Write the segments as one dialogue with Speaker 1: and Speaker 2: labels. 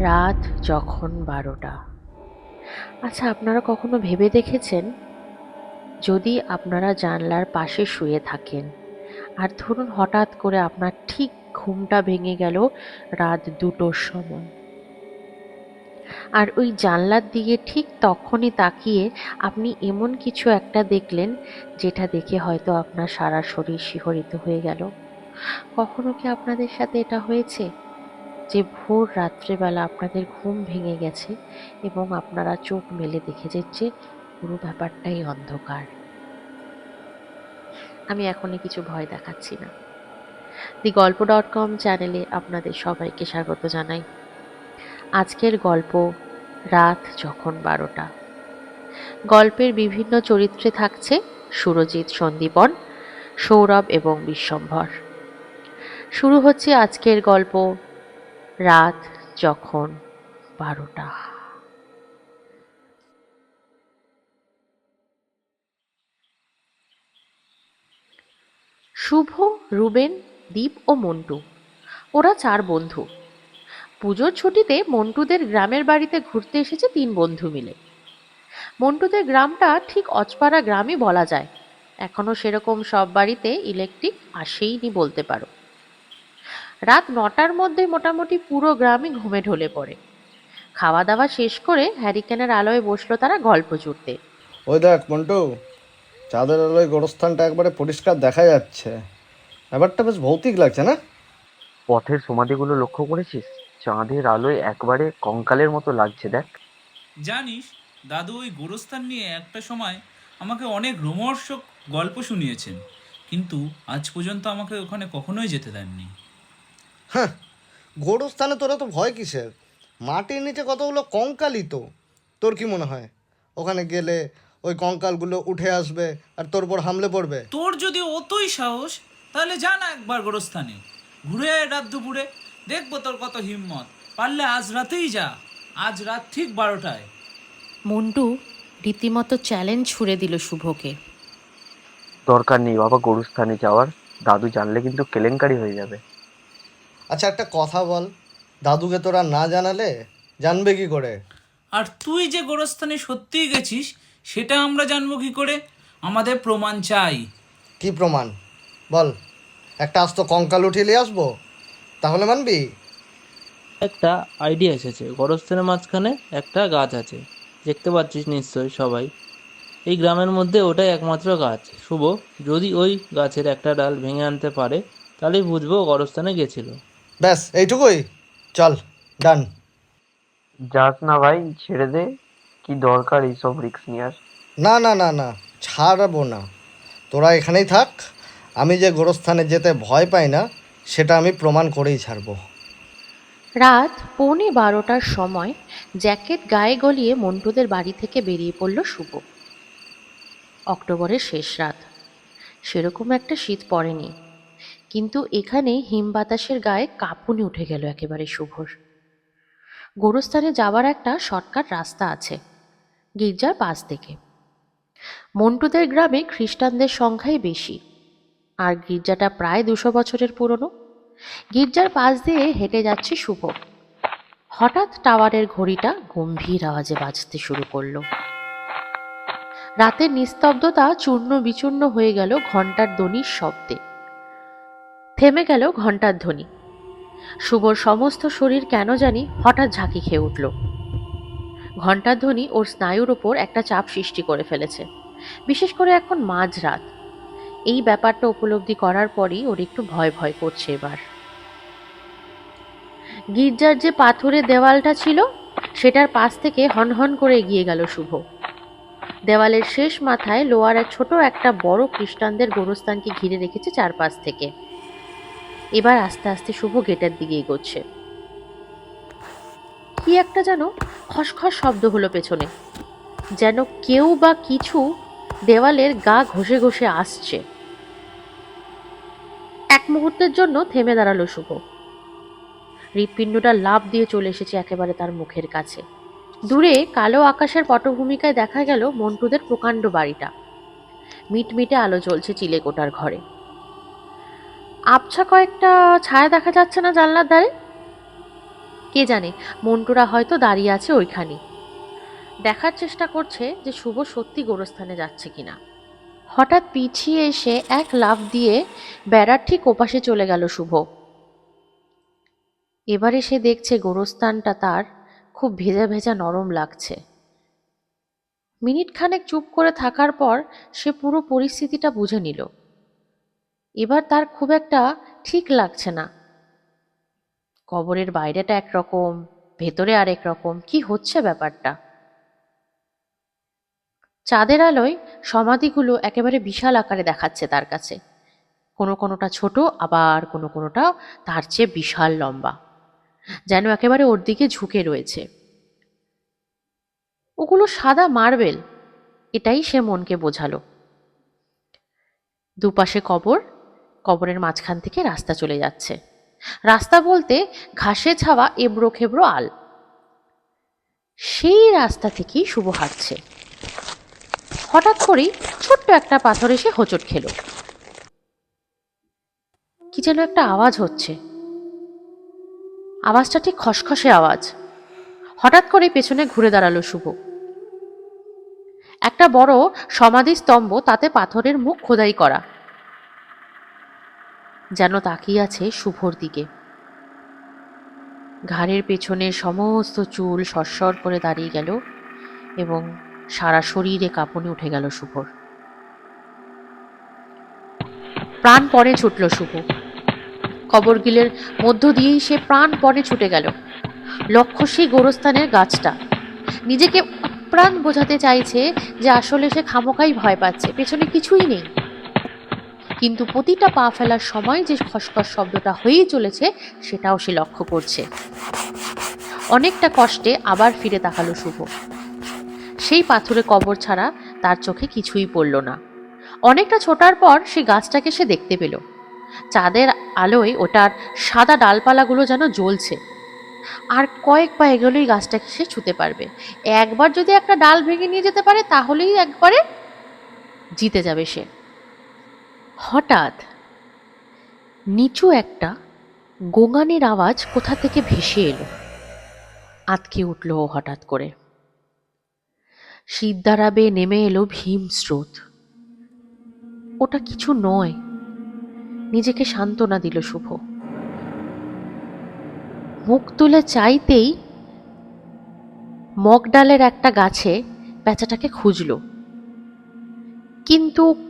Speaker 1: রাত যখন বারোটা। আচ্ছা আপনারা কখনো ভেবে দেখেছেন? যদি আপনারা জানলার পাশে শুয়ে থাকেন, আর ধরুন হঠাৎ করে আপনার ঠিক ঘুমটা ভেঙে গেল রাত দুটোর সময়। আর ওই জানলার দিকে ঠিক তখনই তাকিয়ে আপনি এমন কিছু একটা দেখলেন, যেটা দেখে হয়তো আপনার সারা শরীর শিহরিত হয়ে গেল। কখনো কি আপনাদের সাথে এটা হয়েছে? যে ভোর রাত্রেবেলা আপনাদের ঘুম ভেঙে গেছে এবং আপনারা চোখ মেলে দেখেছেন যে পুরো ব্যাপারটাই অন্ধকার। আমি এখনই কিছু ভয় দেখাচ্ছি না। দি গল্প ডট কম চ্যানেলে আপনাদের সবাইকে স্বাগত জানাই। আজকের গল্প রাত যখন বারোটা। গল্পের বিভিন্ন চরিত্রে থাকছে সুরজিৎ সন্দীপন, সৌরভ এবং বিশ্বম্ভর। শুরু হচ্ছে আজকের গল্প রাত যখন বারোটা। শুভ, রুবেন, দীপ ও মন্টু। ওরা চার বন্ধু। পুজোর ছুটিতে মন্টুদের গ্রামের বাড়িতে ঘুরতে এসেছে তিন বন্ধু মিলে। মন্টুদের গ্রামটা ঠিক অচপাড়া গ্রামই বলা যায়। এখনও সেরকম সব বাড়িতে ইলেকট্রিক আসেইনি বলতে পারো। রাত নটার মধ্যে মোটামুটি পুরো গ্রামই ঘুমে ঢলে পড়ে। খাওয়া দাওয়া শেষ করে হ্যারিকেনের আলোয় বসল তারা গল্প জুড়তে।
Speaker 2: ওই দেখ মন্টু চাঁদের আলোয় গোরস্থানটা একবারে পরিষ্কার দেখা যাচ্ছে। ব্যাপারটা বেশ ভৌতিক লাগছে না?
Speaker 3: পথের সমাধিগুলো লক্ষ্য করেছিস? চাঁদের আলোয় একবারে কঙ্কালের মতো লাগছে দেখ।
Speaker 4: জানিস দাদু ওই গোরস্থান নিয়ে একটা সময় আমাকে অনেক রোমহর্ষক গল্প শুনিয়েছেন। কিন্তু আজ পর্যন্ত আমাকে ওখানে কখনোই যেতে দেননি।
Speaker 2: হ্যাঁ গোরস্থানে তোরা তো ভয় কিসের? মাটির নিচে কতগুলো কঙ্কালই তো? তোর কি মনে হয়? ওখানে গেলে ওই কঙ্কালগুলো উঠে আসবে আর তোর উপর হামলে পড়বে।
Speaker 4: তোর যদি অতই সাহস তাহলে যা না একবার গোরস্থানে। ঘুরে আয় রাত দুপুরে দেখব তোর কত হিম্মত। পারলে আজ রাতেই যা আজ রাত ঠিক বারোটায়।
Speaker 1: মন্টু রীতিমতো চ্যালেঞ্জ ছুড়ে দিল শুভকে।
Speaker 3: দরকার নেই বাবা গরুস্থানে যাওয়ার। দাদু জানলে কিন্তু কেলেঙ্কারি হয়ে যাবে।
Speaker 2: আচ্ছা একটা কথা বল। দাদুকে তোরা না জানালে জানবে কি করে?
Speaker 4: আর তুই যে গোরস্থানে সত্যিই গেছিস সেটা আমরা জানব কি করে? আমাদের প্রমাণ চাই।
Speaker 2: কি প্রমাণ? বল একটা আস্ত কঙ্কাল উঠিয়ে নিয়ে আসব? তাহলে মানবি?
Speaker 5: একটা আইডিয়া এসেছে। গরস্থানের মাঝখানে একটা গাছ আছে। দেখতে পাচ্ছিস নিশ্চয়ই সবাই। এই গ্রামের মধ্যে ওটাই একমাত্র গাছ। শুভ যদি ওই গাছের একটা ডাল ভেঙে আনতে পারে তাহলেই বুঝব গরস্থানে গেছিল।
Speaker 2: ব্যাস এইটুকুই। চল ডান
Speaker 3: যাস না ভাই ছেড়ে দে। কি দরকার এইসব রিস্ক নেওয়ার?
Speaker 2: না না না না ছাড়বো না। তোরা এখানেই থাক। আমি যে গোরস্থানে যেতে ভয় পাই না সেটা আমি প্রমাণ করেই ছাড়বো।
Speaker 1: রাত পৌনে বারোটার সময় জ্যাকেট গায়ে গলিয়ে মন্টুদের বাড়ি থেকে বেরিয়ে পড়ল শুভ। অক্টোবরের শেষ রাত। সেরকম একটা শীত পড়েনি। কিন্তু এখানে হিম বাতাসের গায়ে কাঁপুনি উঠে গেল একেবারে শুভর। গোরস্থানে যাওয়ার একটা শর্টকাট রাস্তা আছে, গির্জার পাশ থেকে। মন্টুদের গ্রামে খ্রিস্টানদের সংখ্যাই বেশি, আর গির্জাটা প্রায় দুশো বছরের পুরনো। গির্জার পাশ দিয়ে হেঁটে যাচ্ছে শুভ। হঠাৎ টাওয়ারের ঘড়িটা গম্ভীর আওয়াজে বাজতে শুরু করল। রাতের নিস্তব্ধতা চূর্ণ বিচূর্ণ হয়ে গেল ঘণ্টার ধ্বনির শব্দে। থেমে গেল ঘণ্টার ধ্বনি। শুভর সমস্ত শরীর কেন জানি হঠাৎ ঝাঁকি খেয়ে উঠল। ঘণ্টার ধ্বনি ওর স্নায়ুর ওপর একটা চাপ সৃষ্টি করে ফেলেছে। বিশেষ করে এখন মাঝরাত। এই ব্যাপারটা উপলব্ধি করার পরই ওর একটু ভয় ভয় করছে এবার। গির্জার যে পাথরের দেওয়ালটা ছিল, সেটার পাশ থেকে হনহন করে এগিয়ে গেল শুভ। দেওয়ালের শেষ মাথায় লোয়ার ছোট একটা বড় খ্রিস্টানদের গোরস্থানকে ঘিরে রেখেছে চারপাশ থেকে। এবার আস্তে আস্তে শুভ গেটের দিকে এগোচ্ছে। কি একটা যেন খসখস শব্দ হলো পেছনে। যেন কেউ বা কিছু দেওয়ালের গা ঘষে ঘষে আসছে। এক মুহূর্তের জন্য থেমে দাঁড়াল শুভ। হৃৎপিণ্ডটা লাভ দিয়ে চলে এসেছে একেবারে তার মুখের কাছে। দূরে কালো আকাশের পটভূমিকায় দেখা গেল মন্টুদের প্রকাণ্ড বাড়িটা। মিটমিটে আলো জ্বলছে চিলেকোটার ঘরে। আবছা কয়েকটা ছায়া দেখা যাচ্ছে না জানলার ধারে? কে জানে, মন্টুরা হয়তো দাঁড়িয়ে আছে ওইখানে। দেখার চেষ্টা করছে যে শুভ সত্যি গোরস্থানে যাচ্ছে কিনা। হঠাৎ পিছিয়ে এসে এক লাফ দিয়ে বেড়ার ঠিক ওপাশে চলে গেল শুভ। এবারে সে দেখছে গোরস্থানটা তার খুব ভেজা ভেজা নরম লাগছে। মিনিট খানেক চুপ করে থাকার পর সে পুরো পরিস্থিতিটা বুঝে নিল। এবার তার খুব একটা ঠিক লাগছে না। কবরের বাইরেটা একরকম, ভেতরে আরেক রকম, কি হচ্ছে ব্যাপারটা? চাঁদের আলোয় সমাধিগুলো একেবারে বিশাল আকারে দেখাচ্ছে তার কাছে। কোনো কোনোটা ছোট, আবার কোনো কোনোটা তার চেয়ে বিশাল লম্বা। যেন একেবারে ওর দিকে ঝুঁকে রয়েছে। ওগুলো সাদা মার্বেল, এটাই সে মনকে বোঝালো। দুপাশে কবর কবরের মাঝখান থেকে রাস্তা চলে যাচ্ছে। রাস্তা বলতে ঘাসে ছাওয়া এবড়ো খেবড়ো আল। সেই রাস্তা থেকেই শুভ হাঁটছে। হঠাৎ করেই ছোট্ট একটা পাথর এসে হোঁচট খেলো। কি যেন একটা আওয়াজ হচ্ছে। আওয়াজটা ঠিক খসখসে আওয়াজ। হঠাৎ করে পেছনে ঘুরে দাঁড়াল শুভ। একটা বড় সমাধি স্তম্ভ তাতে পাথরের মুখ খোদাই করা। যেন তাকিয়ে আছে শুভর দিকে। ঘাড়ের পেছনে সমস্ত চুল সরসর করে দাঁড়িয়ে গেল এবং সারা শরীরে কাঁপুনি উঠে গেল শুভর। প্রাণ পরে ছুটল শুভ। কবরগিলের মধ্য দিয়েই সে প্রাণ পরে ছুটে গেল। লক্ষ্য সেই গোরস্থানের গাছটা। নিজেকে প্রাণ বোঝাতে চাইছে যে আসলে সে খামোকাই ভয় পাচ্ছে, পেছনে কিছুই নেই। কিন্তু প্রতিটা পা ফেলার সময় যে খসখস শব্দটা হয়েই চলেছে, সেটাও সে লক্ষ্য করছে। অনেকটা কষ্টে আবার ফিরে তাকালো শুভ। সেই পাথরে কবর ছাড়া তার চোখে কিছুই পড়ল না। অনেকটা ছোটার পর সে গাছটাকে সে দেখতে পেল। চাঁদের আলোয় ওটার সাদা ডালপালাগুলো যেন জ্বলছে। আর কয়েক পা এগোলেই গাছটাকে সে ছুতে পারবে। একবার যদি একটা ডাল ভেঙে নিয়ে যেতে পারে, তাহলেই একবারে জিতে যাবে সে। হঠাৎ নিচু একটা গোঙানির আওয়াজ কোথা থেকে ভেসে এলো? আতকে উঠল হঠাৎ করে। সিদ্ধারা বেয়ে নেমে এলো ভীম স্রোত। ওটা কিছু নয়। নিজেকে সান্ত্বনা দিল শুভ। মুখ তুলে চাইতেই মগডালের একটা গাছে পেঁচাটাকে খুঁজল। কিন্তু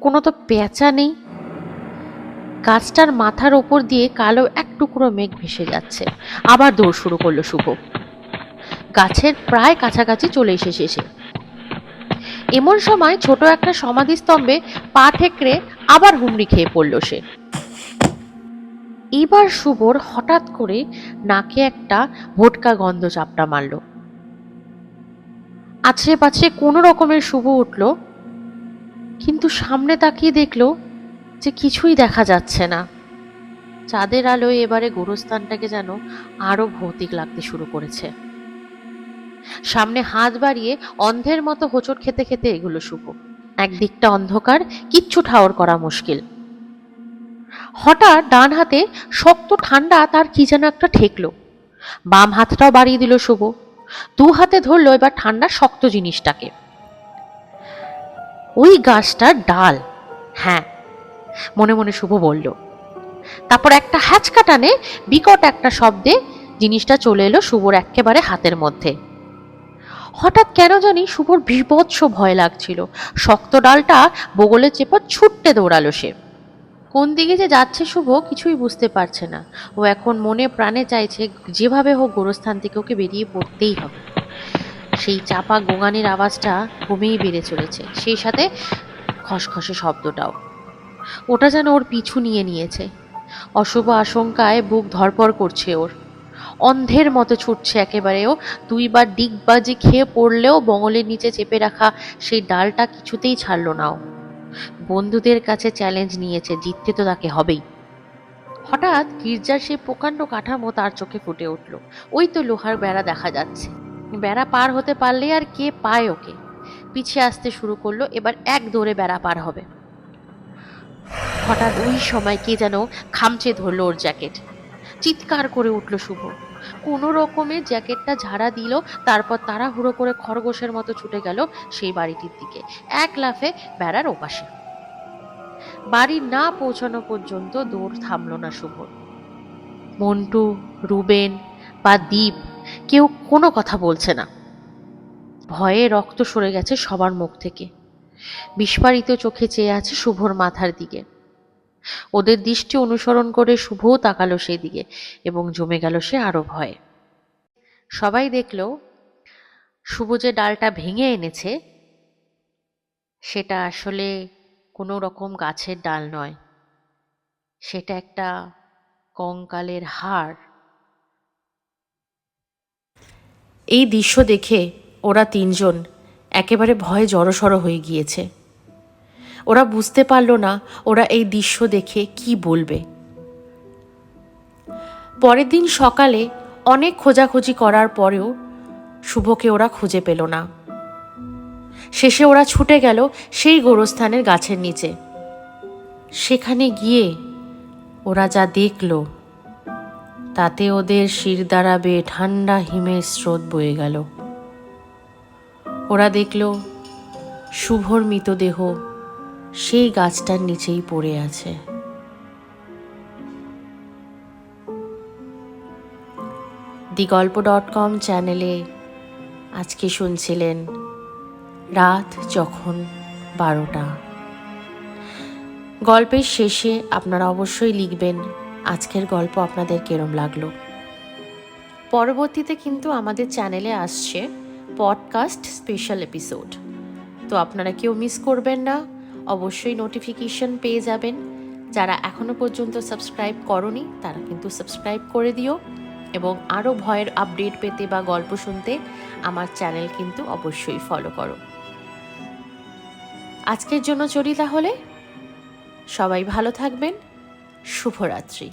Speaker 1: কোনো তো পেঁচা নেই। গাছটার মাথার ওপর দিয়ে কালো এক টুকরো মেঘ ভেসে যাচ্ছে। আবার দৌড় শুরু করল শুভ। গাছের প্রায় কাছাকাছি চলে এসেছে সে। এমন সময় ছোট একটা সমাধিস্তম্ভে পা ঠেকরে আবার হুমড়ি খেয়ে পড়ল সে। এবার শুভর হঠাৎ করে নাকে একটা ভোটকা গন্ধ চাপটা মারল। আছড়ে পাছড়ে কোনো রকমের শুভ উঠল কিন্তু সামনে তাকিয়ে দেখল যে কিছুই দেখা যাচ্ছে না। চাঁদের আলোয় এবারে গোরস্থানটাকে যেন আরও ভৌতিক লাগতে শুরু করেছে। সামনে হাত বাড়িয়ে অন্ধের মতো হোঁচট খেতে খেতে এগুলো শুভ। একদিকটা অন্ধকার, কিচ্ছু ঠাওর করা মুশকিল। হঠাৎ ডান হাতে শক্ত ঠান্ডা তার কি যেন একটা ঠেকলো। বাম হাতটাও বাড়িয়ে দিল শুভ। দু হাতে ধরলো এবার ঠান্ডা, শক্ত জিনিসটাকে। ওই গাছটার ডাল। হ্যাঁ মনে মনে শুভ বলল। তারপর একটা হ্যাচকা টানে বিকট একটা শব্দে জিনিসটা চলে এলো শুভর একেবারে হাতের মধ্যে। হঠাৎ কেন জানি শুভর বিভৎস ভয় লাগছিল। শক্ত ডালটা বগলে চেপা ছুটতে দৌড়ালো সে। কোন দিকে যে যাচ্ছে শুভ কিছুই বুঝতে পারছে না। ও এখন মনে প্রাণে চাইছে যেভাবে হোক গোরস্থান থেকে ওকে বেরিয়ে পড়তেই হবে। সেই চাপা গোঙানির আওয়াজটা কমেই বেড়ে চলেছে। সেই সাথে খসখসে শব্দটাও। ওটা যেন ওর পিছু নিয়ে নিয়েছে। অশুভ আশঙ্কায় বুক ধরপড় করছে ওর। অন্ধের মতো ছুটছে একেবারেও দুইবার ডিগবাজি খেয়ে পড়লেও বঙলের নিচে চেপে রাখা সেই ডালটা কিছুতেই ছাড়লো না ও। বন্ধুদের কাছে চ্যালেঞ্জ নিয়েছে, জিততে তো তাকে হবেই। হঠাৎ গির্জার সেই প্রকাণ্ড কাঠামো তার চোখে ফুটে উঠল। ওই তো লোহার বেড়া দেখা যাচ্ছে। বেড়া পার হতে পারলে আর কে পায় ওকে? পিছিয়ে আসতে শুরু করল, এবার এক দৌড়ে বেড়া পার হবে। হঠাৎ ওই সময় কে যেন খামচে ধরলো ওর জ্যাকেট। চিৎকার করে উঠল শুভ। কোনো রকমে জ্যাকেটটা ঝাড়া দিল, তারপর তারা হুড়ো করে খরগোশের মতো ছুটে গেল সেই বাড়িটির দিকে, এক লাফে বেড়ার ওপাশে। বাড়ি না পৌঁছানো পর্যন্ত দৌড় থামলো না শুভর মন্টু, রুবেন বা দীপ কেউ কোনো কথা বলছে না। ভয়ে রক্ত সরে গেছে সবার মুখ থেকে। বিস্ফারিত চোখে চেয়ে আছে শুভর মাথার দিকে। ওদের দৃষ্টি অনুসরণ করে শুভও তাকালো সেই দিকে এবং জমে গেল সে আরও ভয়ে। সবাই দেখল, শুভ যে ডালটা ভেঙে এনেছে, সেটা আসলে কোনো রকম গাছের ডাল নয়। সেটা একটা কঙ্কালের হাড়। এই দৃশ্য দেখে ওরা তিনজন একেবারে ভয়ে জড়সড় হয়ে গিয়েছে। ওরা বুঝতে পারল না ওরা এই দৃশ্য দেখে কি বলবে। পরের দিন সকালে অনেক খোঁজাখুঁজি করার পরেও শুভকে ওরা খুঁজে পেল না। শেষে ওরা ছুটে গেল সেই গোরস্থানের গাছের নিচে। সেখানে গিয়ে ওরা যা দেখল তাতে ওদের শির দাঁড়াবে ঠান্ডা হিমের স্রোত বয়ে গেল। ওরা দেখল, শুভর মৃতদেহ সেই গাছটার নিচেই পড়ে আছে। দি গল্প ডট কম চ্যানেলে আজকে শুনছিলেন রাত যখন বারোটা। গল্পের শেষে আপনারা অবশ্যই লিখবেন আজকের গল্প আপনাদের কেরম লাগল? পরবর্তীতে কিন্তু আমাদের চ্যানেলে আসছে পডকাস্ট স্পেশাল এপিসোড। তো আপনারা কেউ মিস করবেন না, অবশ্যই নোটিফিকেশন পেয়ে যাবেন। যারা এখনও পর্যন্ত সাবস্ক্রাইব করনি, তারা কিন্তু সাবস্ক্রাইব করে দিও এবং আরও ভয়ের আপডেট পেতে বা গল্প শুনতে আমার চ্যানেল কিন্তু অবশ্যই ফলো করো। আজকের জন্য চলি তাহলে। সবাই ভালো থাকবেন। শুভরাত্রি।